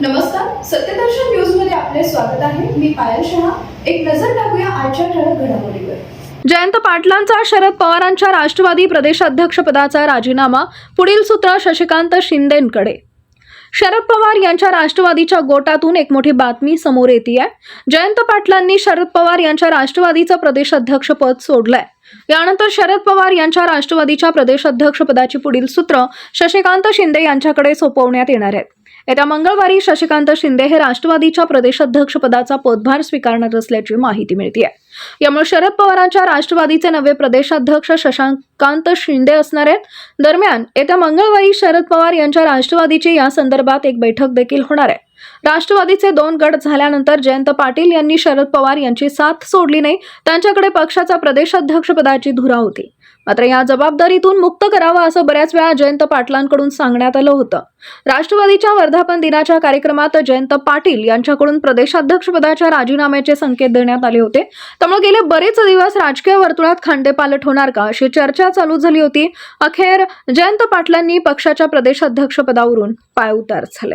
नमस्कार सत्यदर्शन न्यूजमध्ये आपले स्वागत आहे. मी पायल शहा. एक नजर टाकूया आजच्या ठळक घडामोडीवर. जयंत पाटलांचा शरद पवारांच्या राष्ट्रवादी प्रदेशाध्यक्षपदाचा राजीनामा पुढील सूत्र शशिकांत शिंदेंकडे. शरद पवार यांच्या राष्ट्रवादीच्या गोटातून एक मोठी बातमी समोर येते जयंत पाटलांनी शरद पवार यांच्या राष्ट्रवादीचं प्रदेशाध्यक्षपद सोडलंय. यानंतर शरद पवार यांच्या राष्ट्रवादीच्या प्रदेशाध्यक्षपदाची पुढील सूत्र शशिकांत शिंदे यांच्याकडे सोपवण्यात येणार आहेत. येत्या मंगळवारी शशिकांत शिंदे हे राष्ट्रवादीच्या प्रदेशाध्यक्षपदाचा पदभार स्वीकारणार असल्याची माहिती मिळते यामुळे शरद पवारांच्या राष्ट्रवादीचे नवे प्रदेशाध्यक्ष शशांकांत शिंदे असणार आहेत. दरम्यान येत्या मंगळवारी शरद पवार यांच्या राष्ट्रवादीची या संदर्भात एक बैठक देखील होणार आहे. राष्ट्रवादीचे दोन गट झाल्यानंतर जयंत पाटील यांनी शरद पवार यांची साथ सोडली नाही. त्यांच्याकडे पक्षाचा प्रदेशाध्यक्षपदाची धुरा होती. मात्र या जबाबदारीतून मुक्त करावा असं बऱ्याच वेळा जयंत पाटलांकडून सांगण्यात आलं होतं. राष्ट्रवादीच्या वर्धापन दिनाच्या कार्यक्रमात जयंत पाटील यांच्याकडून प्रदेशाध्यक्षपदाच्या राजीनाम्याचे संकेत देण्यात आले होते. त्यामुळे गेले बरेच दिवस राजकीय वर्तुळात खांडेपालट होणार का अशी चर्चा चालू झाली होती. अखेर जयंत पाटलांनी पक्षाच्या प्रदेशाध्यक्षपदावरून पायउतार झाले.